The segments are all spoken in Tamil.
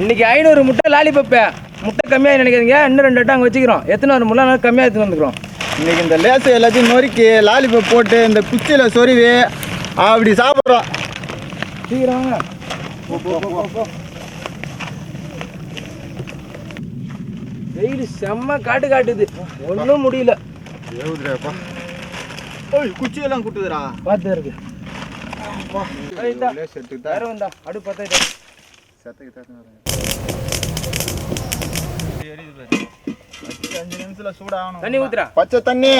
இன்னைக்கு ஐநூறு முட்டை லாலிபப்பு முட்டை கம்மியாக நினைக்காதீங்க. இன்னும் ரெண்டு அட்டை அங்கே வச்சுக்கிறோம். எத்தனை ஒரு முள்ளை கம்மியாக எடுத்துன்னு வந்துக்கிறோம். இன்னைக்கு இந்த லேசு எல்லாத்தையும் நொறுக்கி லாலிபப் போட்டு இந்த குச்சியில் சொருவி அப்படி சாப்பிட்றோம். சீக்கிரம் வெயில் செம்ம காட்டு காட்டுது. ஒன்றும் முடியல. குச்சியெல்லாம் குட்டுதுடா. பார்த்து இருக்கு. ஏய், இந்தா. தண்ணி ஊத்துறா பச்சை தண்ணி.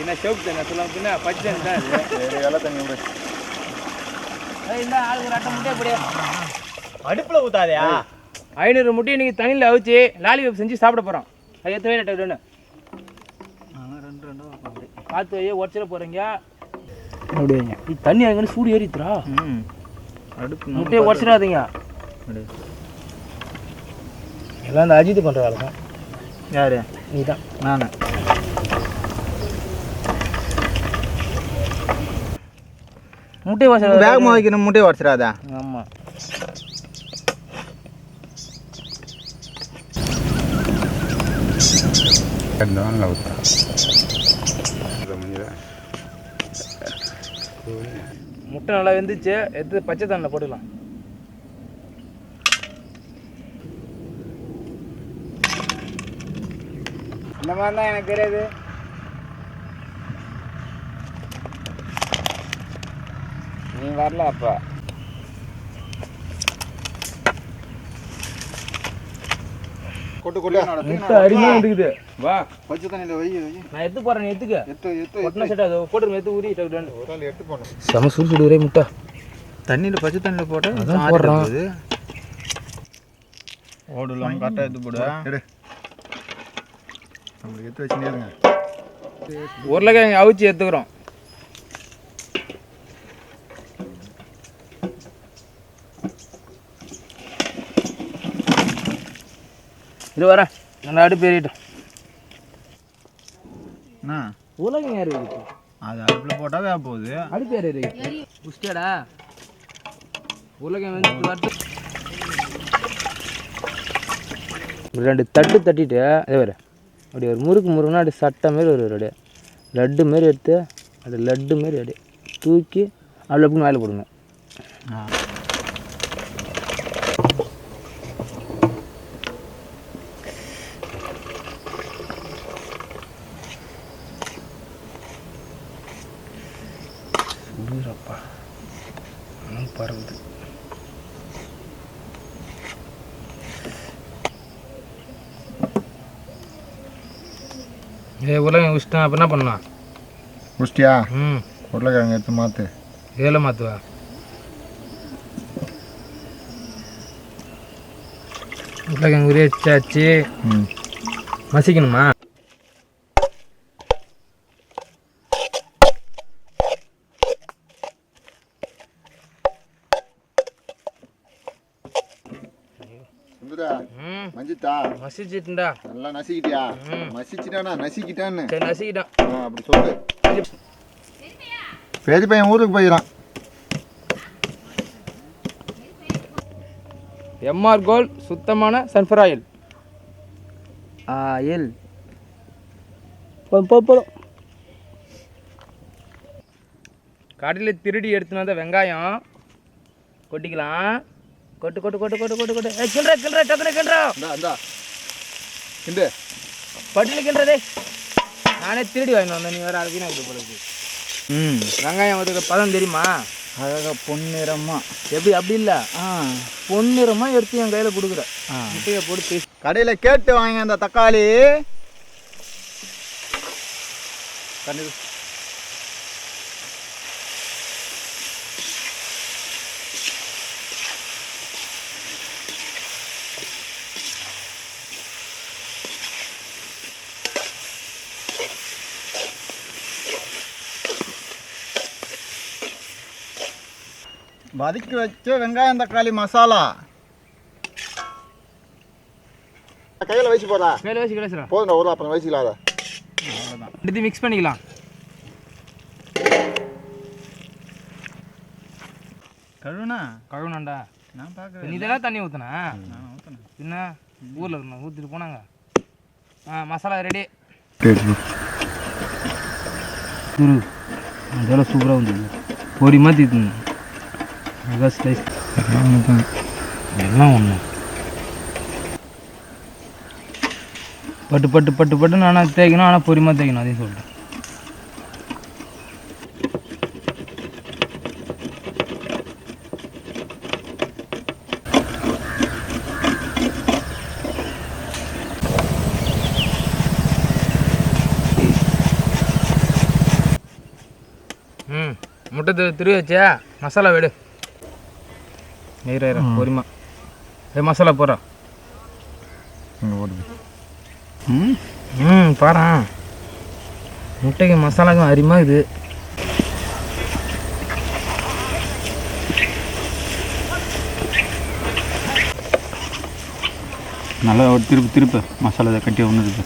என்ன சோப்பு தண்ணி? சொல்லலாம் பின்ன பச்சை தண்ணி தான் இது தண்ணி விடு. இந்த ஆளுக்கு ஒரு அட்டை முட்டை அப்படியே அடுப்பில் ஊத்தாதயா? ஐநூறு முட்டையை இன்னைக்கு தண்ணியில் அவிச்சு லாலிபப் செஞ்சு சாப்பிட போகிறோம் அது எத்தனை வேணும் டக்கு ரெண்டு. ரெண்டு பார்த்து ஐயோ உடச்சிட போகிறீங்க அப்படியே. தண்ணி அங்கே சூடு ஏறித்துறா ம். அடுப்பு முட்டையை உடச்சிடாதீங்க. எல்லாம் இந்த அஜித் பண்ணுற வேலை தான். யாரு? நீ தான் நானு முட்டை வாசல் வேகமாக வைக்கணும் முட்டையை உடச்சிடாதா. ஆமாம் Perdón, la otra. முட்டை நல்லா வெந்துச்சு எடுத்து பச்சை தண்ணில் போட்டுக்கலாம். இந்த மாதிரி தான் எனக்கு தெரியாது நீ வரல அப்பா. கொட்டு கொட்டு முட்டை அருமையாக இருக்குது வா. பச்சை தண்ணியில் வை நான் எடுத்து போகிறேன் நீ எடுத்துக்க எத்து எத்து ஒட்டின செட் அது போட்டுருங்க எடுத்து ஊறி டக்கு ஒரு ஆள் எடுத்து போடணும். செம சுடு சுடு ஒரே முட்டை. தண்ணியில் பச்சை தண்ணியில் போட்டு அதான் போடுறோம். ஓடலாம் கரெக்டாக எடுத்து போடு. எடு. எடுத்து வச்சுனே இருங்க. உருளைக்கிழங்கு அவிச்சு எடுத்துக்கிறோம் இது வரேன் நல்லா அடுப்பு ஏறிட்டோம் என்ன? உருளைக்கிழங்கு ஏறி இருக்கு. அது அடுப்பில் போட்டால் வேக போகுது. அடுப்பு ஏறி இருக்கு. புஷ்டடா உருளைக்கிழங்கு வந்து வரட்டு ஒரு ரெண்டு தட்டு தட்டிட்டு அதே வர அப்படி ஒரு முறுக்கு முறுக்குனா அப்படி சட்டை மாரி ஒரு அப்படியே. லட்டு மாரி எடுத்து அப்படி லட்டு மாரி அப்படியே தூக்கி அப்படி அப்படின்னு வாயில் போடுங்க உலகம் இஷ்டம் அப்போ என்ன பண்ணலாம்? குஷ்டியா ம். உருளைக்கிழங்கு எடுத்து மாற்று இதில் மாற்றுவா உருளைக்கிழங்கு உரிய வச்சாச்சு ம். மசிக்கணுமா? ம் மஞ்சித்தா மசிச்சுட்டுண்டா நல்லா நசிக்கிட்டியா? ம். மசிச்சிட்டானா நசிக்கிட்டான்னு. சரி நசிக்கிட்டான். ஆ, அப்படி சொல்லு. பெரிய பையன் ஊருக்கு போயிடான் எம்ஆர் கோல்ட் சுத்தமான சன்ஃபர் ஆயில் ஆயில் போதும் போதும் கடையில் திருடி எடுத்துன்னு வந்த வெங்காயம். கொட்டிக்கலாம். கொட்டு கொட்டு கொட்டு கொட்டு கொட்டு கொட்டு. ஏ கிண்டுற கிண்டுற டக்குனு கிண்டுறா இந்தா இந்தா. இந்த பட்டினி கிண்டுறதே நானே திருடி வாங்கிட்டு வந்தேன். நீ வேறு அதுக்கு நான் போல இருக்கு ம். வெங்காயம் வந்து பதம் தெரியுமா? அழகா பொன்னிறமா. எப்படி அப்படி இல்லை? ஆ. பொன்னிறமாக எடுத்து என் கையில் கொடுக்குற. முட்டையை போட்டு கடையில் கேட்டு வாங்க அந்த தக்காளி. தண்ணி வதக்கி வச்ச வெங்காயம் தக்காளி மசாலா கையில் வச்சு போடா கையில் வச்சு கிடச்சுறா போதும் ஒரு அப்புறம் வச்சுக்கலாம் அதை எடுத்து மிக்ஸ் பண்ணிக்கலாம் கழுவுனா கழுவுனாண்டா நான் பார்க்க நீ இதெல்லாம் தண்ணி ஊற்றுனா நான் ஊற்றினேன் பின்ன ஊரில் இருக்கணும் ஊற்றிட்டு போனாங்க ஆ மசாலா ரெடி துரு அதெல்லாம் சூப்பராக வந்தது பொடி மாற்றி எல்லாம் ஒன்று பட்டு பட்டு பட்டு பட்டு ஆனால் தேய்க்கணும் ஆனால் பொறிமா தேய்க்கணும் அதையும் சொல்லிட்டேன் ம் முட்டை திரு வச்சியா? மசாலா விடு. ஏற பொறிமா ஏ மசாலா போடுறா ஓடுது ம் ம் பாரு முட்டைக்கு மசாலாக்கும் அரிமா இது நல்லா ஒரு திருப்பு திருப்பு மசாலா இதை கட்டி ஒன்று இருக்கு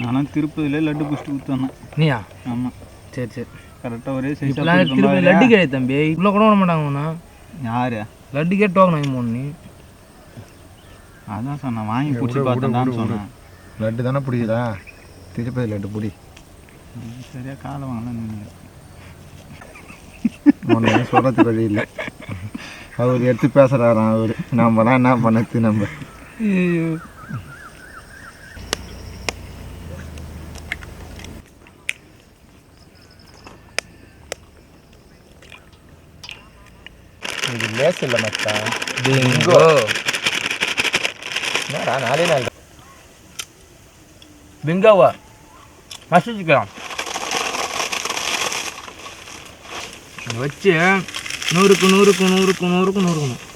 நானும் திருப்பதிலே லட்டு பிடிச்சிட்டு ஊற்றணும் நீயா ஆமாம் சரி சரி கரெக்டாக ஒரே சைஸ் லட்டு கிடையாது தம்பி. இவ்வளோ கூட விட மாட்டாங்கண்ணா யார்? லட்டு கேட்டு வாங்க நீ அதான் சொன்னேன் வாங்கி பிடிச்சி பார்த்தேன்டான்னு சொன்னேன். லட்டு தானே பிடிக்குதா? திருப்பதி லட்டு பிடி. சரியாக காலை வாங்கலாம் நீங்கள் ஒன்று சொல்கிறதுக்கு வழி இல்லை. அவர் எடுத்து பேசுகிறாராம் அவர். நம்ம தான் என்ன பண்ணது நம்ம? ಇದು ಲೇಸ್ ಇಲ್ಲ ಮತ್ತ ಬಿಂಗೋ ನೋಡ ನಾನೇನ ಬಿಂಗವ್ವ ಮಸ್ತ್ வச்சு நூறுக்கு நூறுக்கு நூறுக்கு நூறுக்கு நூறுக்கு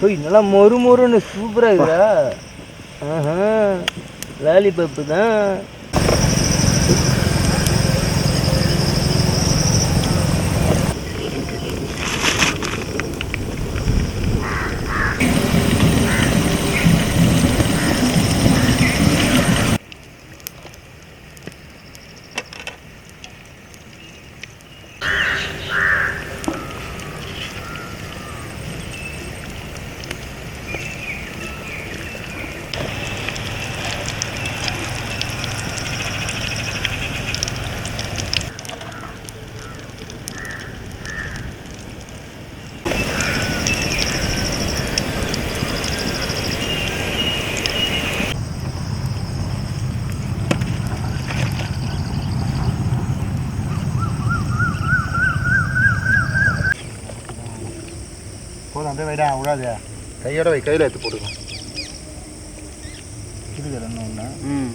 போய் நல்லா மொறு மொறுன்னு சூப்பராக இருக்குதா? ஆஹா. லாலிபப்பு தான். அப்படியே வைடா விடாது கையோட வை கையில் எடுத்து போட்டுக்கோ. இருக்குது ரெண்டு ஒன்று ம்.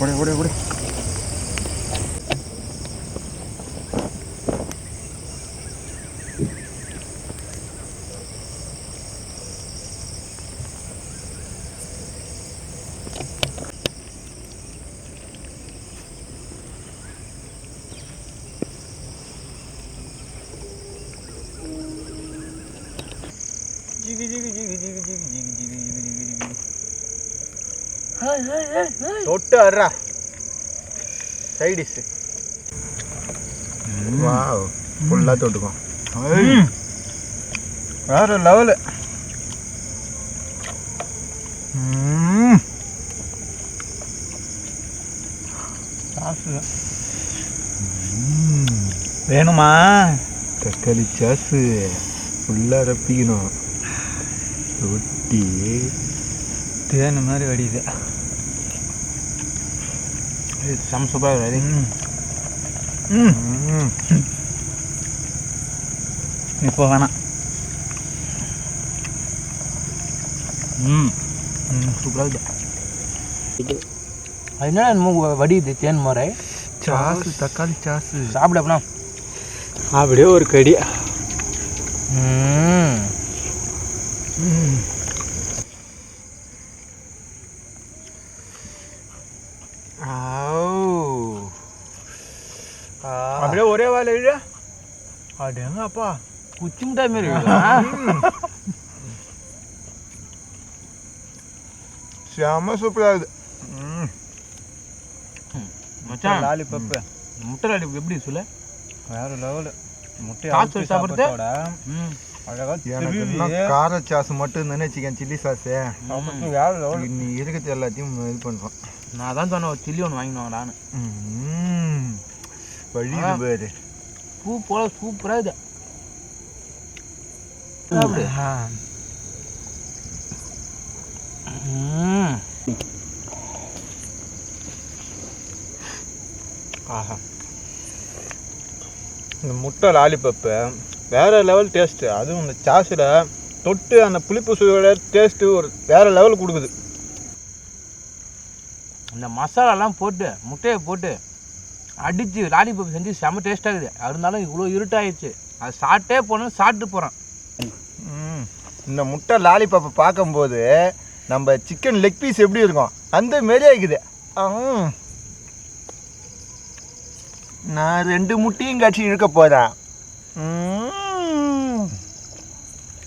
ஓடி ஓடி ஓடி. தொட்டு அட்றா சைடிஷ் வாவ் ஃபுல்லாக தொட்டுக்கும் வேற லெவலு வேணுமா? தக்காளி சாஸு ஃபுல்லாக ரப்பிக்கணும். ரொட்டி தேன் மாதிரி வடியுது. செம்ம சூப்பராக இருக்குது இப்போ வேணாம். ம். சூப்பராக இருக்குது அது என்ன என்னமோ வடியுது தேன் முறை சாசு தக்காளி சாசு. சாப்பிட அப்படின்னா அப்படியே ஒரு கடி. ம். அப்படியே ஒரே வேலை இழ அடேங்கப்பா குச்சி மிட்டாய் மாரி? செம்ம சூப்பராக இருக்குது மச்சான் லாலிபப்பு முட்டை லாலிபப் எப்படி சொல்லு வேற லெவலு முட்டை சாஸ் கார சாஸ் மட்டும் தானே சிக்கன் சில்லி சாஸு நீ இருக்கிறது எல்லாத்தையும் இது பண்ணுறோம். நான் தான் சொன்னேன் ஒரு சில்லி ஒன்று வாங்கினோம் நான் வழியுது பேரு பூ போல சூப்பராக இது. ஆஹா. இந்த முட்டை லாலிபப்பு வேறு லெவல் டேஸ்ட்டு அதுவும் இந்த சாஸில் தொட்டு அந்த புளிப்பு சுவையோட டேஸ்ட்டு ஒரு வேறு லெவல் கொடுக்குது. இந்த மசாலாலாம் போட்டு முட்டையை போட்டு அடித்து லாலிபப் செஞ்சு செம டேஸ்ட்டாக இருக்குது இருந்தாலும் இவ்வளோ இருட்டாயிடுச்சு. அது சாப்பிட்டே போகணும் சாப்பிட்டு போகிறேன் இந்த முட்டை லாலிபப்பை பார்க்கும்போது நம்ம சிக்கன் லெக் பீஸ் எப்படி இருக்கும்? அந்த மாரியே இருக்குது நான் ரெண்டு முட்டையும் கட்சி இழுக்க போகிறேன் ம்.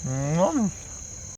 ம்.